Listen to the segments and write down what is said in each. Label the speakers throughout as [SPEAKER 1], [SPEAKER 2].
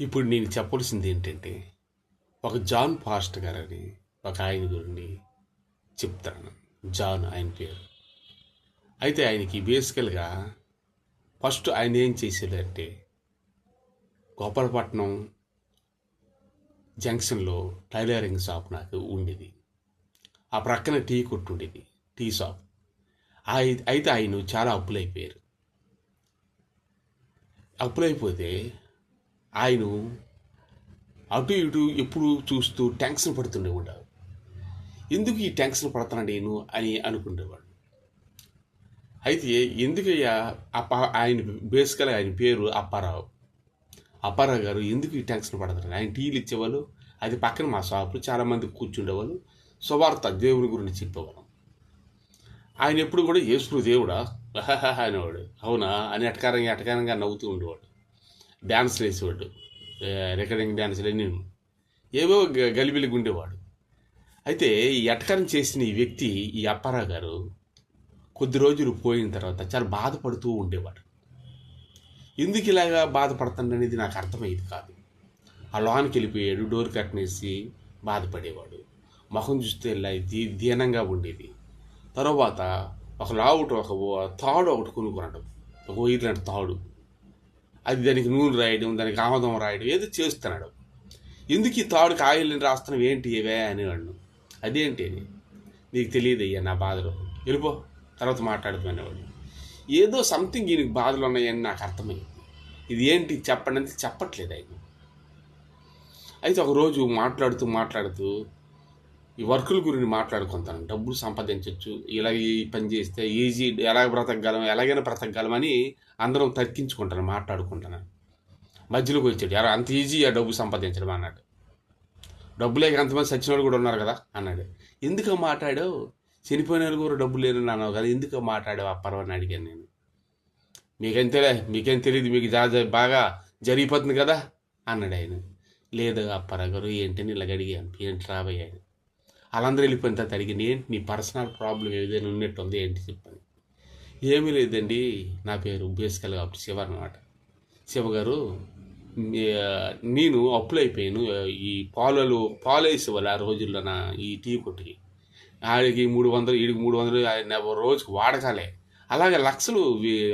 [SPEAKER 1] ఇప్పుడు నేను చెప్పవలసింది ఏంటంటే ఒక జాన్ ఫాస్ట్ గారని ఒక ఆయన గురించి చెప్తాను. జాన్ ఆయన పేరు. అయితే ఆయనకి బేసికల్గా ఫస్ట్ ఆయన ఏం చేసేదంటే గోపాలపట్నం జంక్షన్లో టైలరింగ్ షాప్ నాకు ఉండేది. ఆ ప్రక్కన టీ కొట్టు ఉండేది టీ షాప్. అయితే ఆయన చాలా అప్పులైపోయారు. అప్పులైపోతే ఆయన అటు ఇటు ఎప్పుడు చూస్తూ ట్యాంక్స్లు పడుతుండేవాడు. ఎందుకు ఈ టెన్షన్ పడతాను నేను అని అనుకునేవాడు అయితే ఎందుకయ్యా అప్ప ఆయన బేసికల్ ఆయన పేరు అప్పారావు. అప్పారావు గారు ఎందుకు ఈ టెన్షన్ పడుతున్నారు ఆయన టీలు ఇచ్చేవాళ్ళు అది పక్కన మా షాపులో చాలామంది కూర్చుండేవాళ్ళు సువార్త దేవుని గురించి చెప్పేవాళ్ళం. ఆయన ఎప్పుడు కూడా యేసు దేవుడా? అనేవాడు. అవునా? అని అటకారంగా అటకారంగా నవ్వుతూ ఉండేవాడు. డ్యాన్స్లు వేసేవాడు రికార్డింగ్ డ్యాన్స్లు అన్నీ ఏవో గ- ఉండేవాడు అయితే ఈ ఎటకారం చేసిన ఈ వ్యక్తి ఈ అప్పారావు గారు కొద్ది రోజులు పోయిన తర్వాత చాలా బాధపడుతూ ఉండేవాడు. ఎందుకు ఇలాగా బాధపడుతుందనేది నాకు అర్థమయ్యేది కాదు. ఆ లోనికి వెళ్ళిపోయాడు డోర్ కట్టనేసి బాధపడేవాడు. ముఖం చూస్తే ఇలా దీ దీనంగా ఉండేది. తర్వాత ఒక లావుట ఒక తాడు ఒకటి కొనుక్కున్నాడు. ఒక ఇట్లాంటి తాడు. అది దానికి నూనె రాయడం దానికి ఆమదం రాయడం ఏదో చేస్తున్నాడు. ఎందుకు ఈ తాడుకి ఆయిల్ రాస్తున్నావు? ఏంటి ఇవే అనేవాడు అదేంటి అని? నీకు తెలియదు అయ్యా నా బాధలు. వెళ్ళిపో తర్వాత మాట్లాడుతున్నవాడు ఏదో సంథింగ్ ఈయనకి బాధలు ఉన్నాయని నాకు అర్థమైంది. ఇది ఏంటి చెప్పండి అంటే చెప్పట్లేదు ఆయన. అయితే ఒకరోజు మాట్లాడుతూ మాట్లాడుతూ ఈ వర్కుల గురించి మాట్లాడుకుంటాను. డబ్బులు సంపాదించవచ్చు ఇలా ఈ పని చేస్తే ఈజీ ఎలా బ్రతకగలం ఎలాగైనా బ్రతకగలం అని అందరం తర్కించుకుంటాను మాట్లాడుకుంటాను. మధ్యలోకి వచ్చాడు ఎలా అంత ఈజీ ఆ డబ్బు సంపాదించడం అన్నాడు. డబ్బులే అంతమంది సచిన కూడా ఉన్నారు కదా అన్నాడు. ఎందుకు మాట్లాడావు? చనిపోయిన వాళ్ళు కూడా డబ్బులు లేని అన్నావు కదా ఎందుకు మాట్లాడావు? ఆ పర్వని అడిగాను నేను. మీకేం తెలియ మీకేం తెలియదు మీకు జా బాగా జరిగిపోతుంది కదా అన్నాడు ఆయన. లేదు అప్పారా గారు ఏంటని ఇలాగ అడిగాను ఏంటి రాబోయాను వాళ్ళందరూ వెళ్ళిపోయిన తర్వాత అడిగింది ఏంటి నీ పర్సనల్ ప్రాబ్లం ఏదైనా ఉన్నట్టుంది ఏంటి చెప్పని. ఏమీ లేదండి నా పేరు బేసికల్ కాబట్టి శివ అనమాట శివ గారు నేను అప్పులు అయిపోయాను ఈ పాలలు పాలు వేసేవాళ్ళు ఆ రోజుల్లో నా ఈ టీ కొట్టుకి. ఆడికి మూడు వందలు ఈడికి మూడు వందలు ఆయన రోజుకి వాడకాలే. అలాగే లక్షలు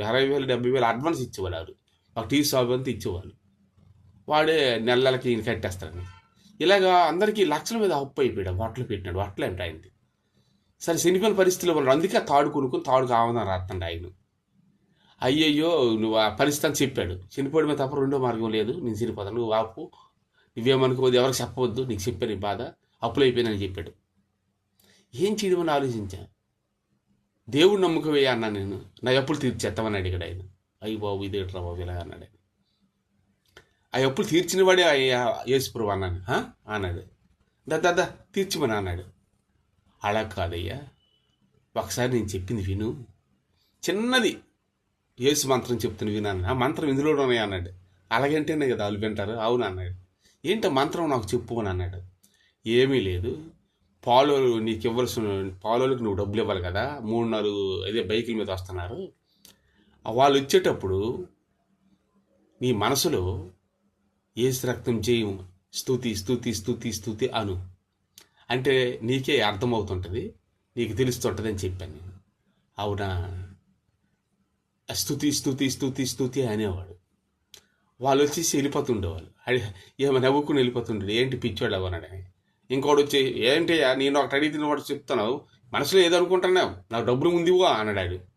[SPEAKER 1] అరవై వేలు డెబ్బై వేలు అడ్వాన్స్ ఇచ్చేవాళ్ళు ఒక టీ షాప్ అంతా ఇచ్చేవాళ్ళు. వాడే నెలలకి ఈయన కట్టేస్తాడని ఇలాగా అందరికీ లక్షల మీద అప్పు అయిపోయాడు బట్టలు పెట్టినాడు బట్టలు అంటే ఆయనది సరే చనిపోయిన పరిస్థితిలో వాళ్ళు అందుకే ఆ తాడు కొనుక్కుని తాడు కావాలని రాత్తండి ఆయన. అయ్యయ్యో నువ్వు ఆ పరిస్థితి అని చెప్పాడు. చనిపోయిన మీద తప్ప రెండో మార్గం లేదు. నేను చనిపోతాను నువ్వు ఆపు. నువ్వేమనుకోవద్దు ఎవరికి చెప్పవద్దు నీకు చెప్పాను బాధ. అప్పులు అయిపోయినని చెప్పాడు. ఏం చేయడమని ఆలోచించా? దేవుడు నమ్మకమే అన్నా నేను. నా అప్పులు తీర్చేస్తామని అడిగాడు ఆయన. అయ్యి బాబు ఇదేట్రా బాబు ఇలా అన్నాడు ఆయన. ఆ అప్పులు తీర్చిన వాడే యేసుప్రభు అన్నాను అన్నాడు. దా తీర్చిమని అన్నాడు. అలా కాదయ్యా. ఒకసారి నేను చెప్పింది విను. చిన్నది. యేసు మంత్రం చెప్తున్న విన్నాను ఆ మంత్రం ఇందులో ఉన్నాయి అన్నాడు. అలాగంటేనే కదా వాళ్ళు వింటారు. అవును అన్నాడు. ఏంటి మంత్రం నాకు చెప్పు అని అన్నాడు. ఏమీ లేదు. పాలు నీకు ఇవ్వాల్సిన పాలోలకు నువ్వు డబ్బులు ఇవ్వాలి కదా. మూడు నాలుగు అదే బైకుల మీద వస్తున్నారు. వాళ్ళు వచ్చేటప్పుడు నీ మనసులో ఏసు రక్తం చేయం స్తుతి స్థుతి స్థుతి స్థుతి అను. అంటే నీకే అర్థమవుతుంటుంది. నీకు తెలుస్తుంటుంది అని చెప్పాను నేను. అవునా? స్తుతి స్థుతి స్థుతి స్తుతి అనేవాడు. వాళ్ళు వచ్చేసి వెళ్ళిపోతుండేవాళ్ళు ఏమో నవ్వుకుని వెళ్ళిపోతుండేది. ఏంటి పిచ్చోడు అవన్నాడు ఆయన. ఇంకోటి వచ్చి ఏంటి నేను ఒకటి అడిగి వాడు చెప్తున్నావు. మనసులో ఏదనుకుంటున్నావు నాకు డబ్బులు ముందువా అన్నాడు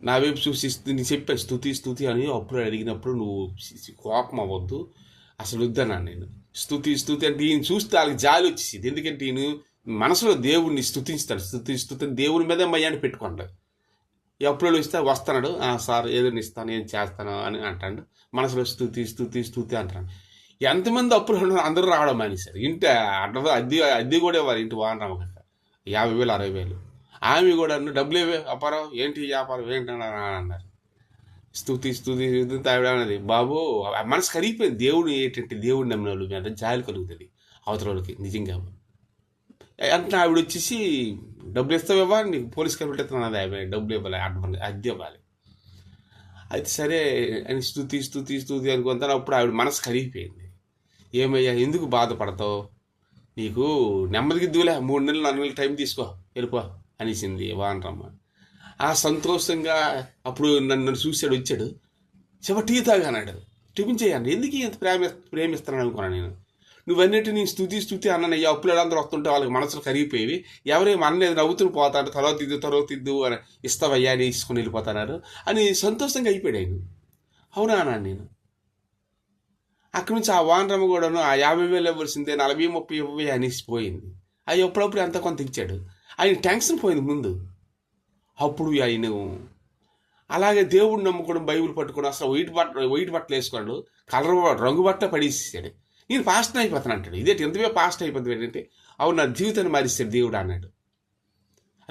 [SPEAKER 1] నా వైపు చూసి నేను చెప్పాను స్థుతి స్థుతి అని అప్పుడు అడిగినప్పుడు నువ్వు కోపం అవ్వద్దు అసలు వద్దన్నా నేను స్థుతి స్థుతి అంటే ఈయన చూస్తే వాళ్ళకి జాలి వచ్చేసింది ఎందుకంటే ఈయన మనసులో దేవుడిని స్థుతించుతాడు స్థుతి స్థుతి దేవుని మీద మయ్యాన్ని పెట్టుకోండి ఎప్పుడు ఇస్తే వస్తున్నాడు సార్ ఏదైనా ఇస్తాను ఏం చేస్తాను అని అంటాడు మనసులో స్థుతి స్థుతి స్థుతి అంటాడు ఎంతమంది అప్పులు అందరూ రావడం మానేశారు ఇంటి అడ్డ అద్దె అద్దె కూడా ఇవ్వాలి ఇంటి వాహనం యాభై వేలు అరవై వేలు ఆమె కూడా అన్న డబ్బులు వ్యాపారం ఏంటి వ్యాపారం? ఏంటి అన్నారు. స్థుతి స్థుతి ఆవిడ అన్నది బాబు మనసు కరిగిపోయింది. దేవుడు ఏంటంటే దేవుడు నమ్మిన వాళ్ళు మీద జాలి కలుగుతుంది అవతల వాళ్ళకి నిజంగా. అంటే ఆవిడ వచ్చేసి డబ్బులు ఇస్తావేవా నీకు పోలీస్ కంప్లైంట్ ఇస్తున్నాను ఆమె డబ్బులు ఇవ్వాలి? అడ్వాన్స్ అద్దె ఇవ్వాలి. అయితే సరే అని స్థుతి స్థుతి స్థుతి అనుకుంటాను అప్పుడు ఆవిడ మనసు కరిగిపోయింది. ఏమయ్యా ఎందుకు బాధపడతావు? నీకు నెమ్మదికి దిగులే మూడు నెలలు నాలుగు నెలలు టైం తీసుకో వెళ్ళిపో. అనేసింది వానరమ్మ ఆ సంతోషంగా అప్పుడు నన్ను నన్ను చూశాడు వచ్చాడు. చెవ టీ తాగానాడు టిఫిన్ చేయండి. ఎందుకు ఇంత ప్రేమ ప్రేమిస్తున్నాను అనుకున్నాను నేను? నువ్వన్నిటి నీ స్థుతి స్థుతి అన్నయ్య అప్పులు అందరూ వస్తుంటే వాళ్ళకి మనసులు కరిగిపోయి ఎవరేం అన్నది నవ్వుతూ పోతాడు తర్వాత తిద్దు తర్వాత తిద్దు అని ఇస్తావయ్యా అని తీసుకుని వెళ్ళిపోతున్నారు. అని సంతోషంగా అయిపోయాడు ఆయన. అవునా అన్నాను నేను? అక్కడి నుంచి ఆ వానరమ్మ కూడాను ఆ యాభై వేలు ఇవ్వాల్సిందే నలభై ముప్పై ఇవ్వై అనేసి పోయింది అవి ఎప్పుడప్పుడు ఎంత కొంత ఇచ్చాడు? ఆయన టెన్షన్ పోయింది ముందు. అప్పుడు ఆయన అలాగే దేవుడు నమ్ముకోవడం బైబిల్ పట్టుకోవడం అసలు వైట్ బట్ట వైట్ బట్టలు వేసుకోడు కలర్ రంగు బట్ట పడేసేసాడు. నేను పాస్ట్ అయిపోతాను అంటాడు. ఇదే ఎంతవే పాస్ట్ అయిపోతుంది ఏంటంటే అవును నా జీవితాన్ని మారిస్తాడు దేవుడు అన్నాడు.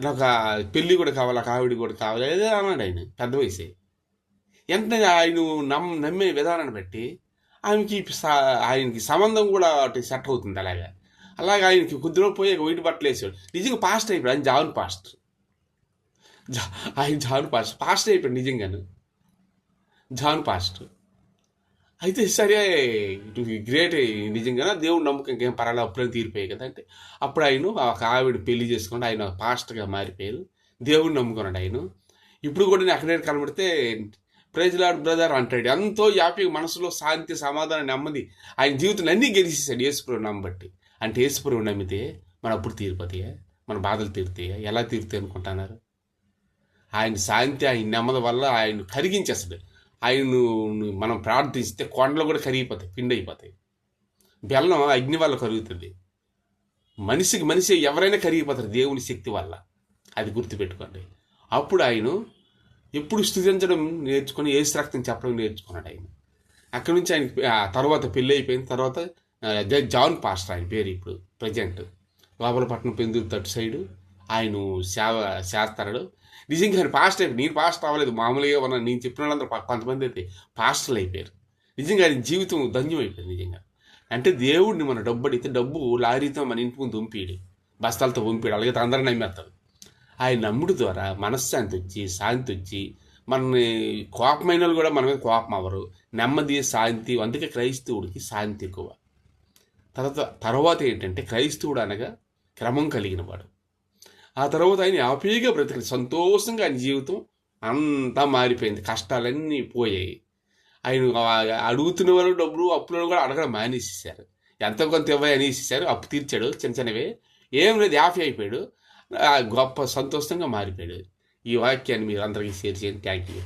[SPEAKER 1] నాకు ఆ పెళ్ళి కూడా కావాలి ఒక ఆవిడ కూడా కావాలి ఏదో అన్నాడు ఆయన పెద్ద వయసే. వెంటనే ఆయన నమ్ నమ్మే విధానాన్ని బట్టి ఆమెకి ఆయనకి సంబంధం కూడా సెట్ అవుతుంది అలాగా. అలాగే ఆయనకి కుదిరో పోయి వైట్ బట్టలు వేసాడు నిజంగా పాస్ట్ అయిపోయాడు. ఆయన జాన్ పాస్ట్ జా- ఆయన జాన్ పాస్ట్ పాస్ట్ అయిపోయాడు నిజంగాను. జాన్ పాస్ట్ అయితే సరే ఇటు గ్రేట్ నిజంగా దేవుడు నమ్మకం ఇంకేం పర్వాలేదు. అప్పుడే తీరిపోయాయి కదా అంటే అప్పుడు ఆయన ఒక ఆవిడ పెళ్ళి చేసుకుంటే ఆయన పాస్ట్గా మారిపోయారు దేవుడు నమ్ముకున్నాడు ఆయన ఇప్పుడు కూడా నేను అక్కడే కనబడితే ప్రైజ్లాడ్ బ్రదర్ అంటాడు. ఎంతో యాపీ మనసులో శాంతి సమాధానం నెమ్మది ఆయన జీవితం అన్నీ గెలిచేసాడు యేసుప్రభు నమ్మబట్టి అంటే యేసుప్రభు నమ్మితే మన అప్పుడు తీరిపోతాయా మన బాధలు తీరుతాయా ఎలా తీరుతాయి అనుకుంటున్నారు? ఆయన శాంతి ఆయన నెమ్మది వల్ల ఆయన కరిగించేస్తుంది. ఆయన మనం ప్రార్థిస్తే కొండలు కూడా కరిగిపోతాయి పిండి అయిపోతాయి. బెల్లం అగ్ని వల్ల కరుగుతుంది. మనిషికి మనిషి ఎవరైనా కరిగిపోతారు దేవుని శక్తి వల్ల. అది గుర్తుపెట్టుకోండి. అప్పుడు ఆయన ఎప్పుడు స్థుతించడం నేర్చుకుని ఏసు రక్తం చెప్పడం నేర్చుకున్నాడు ఆయన. అక్కడి నుంచి ఆయన ఆ తర్వాత పెళ్ళి అయిపోయిన తర్వాత అదే జాన్ పాస్టర్ ఆయన పేరు ఇప్పుడు ప్రజెంట్. లోపలపట్నం పెందులు తట్టు సైడు ఆయన సేవ చేస్తాడు నిజంగా ఆయన పాస్టర్ అయిపోయి నేను పాస్టర్ అవ్వలేదు మామూలుగా ఉన్న నేను చెప్పిన వాళ్ళందరూ కొంతమంది అయితే పాస్టర్లు అయిపోయారు. నిజంగా ఆయన జీవితం ధన్యం అయిపోయింది నిజంగా. అంటే దేవుడిని మన డబ్బు అడిగితే డబ్బు లారీతో మన ఇంటి ముందు పంపిడు బస్తాలతో పంపిడు అలాగే అందరూ నమ్మేస్తారు ఆయన నమ్ముడు ద్వారా మనశ్శాంతి వచ్చి శాంతి వచ్చి మనని కోపమైన వాళ్ళు కూడా మన మీద కోపం అవ్వరు నెమ్మది శాంతి అందుకే క్రైస్తవుడికి శాంతి ఎక్కువ. తర్వాత తర్వాత ఏంటంటే క్రైస్తవుడు అనగా క్రమం కలిగిన వాడు ఆ తర్వాత ఆయన హ్యాపీగా బ్రతికి సంతోషంగా ఆయన జీవితం అంతా మారిపోయింది. కష్టాలన్నీ పోయాయి. ఆయన అడుగుతున్న వాళ్ళు డబ్బులు అప్పులను కూడా అడగడం మానేసేసారు ఎంత కొంత ఇవ్వాలి అనేసేసారు అప్పు తీర్చాడు. చిన్న చిన్నవే. ఏం లేదు హ్యాపీ అయిపోయాడు. గొప్ప సంతోషంగా మారిపోయాడు. ఈ వాక్యాన్ని మీరు అందరికీ షేర్ చేయండి. Thank you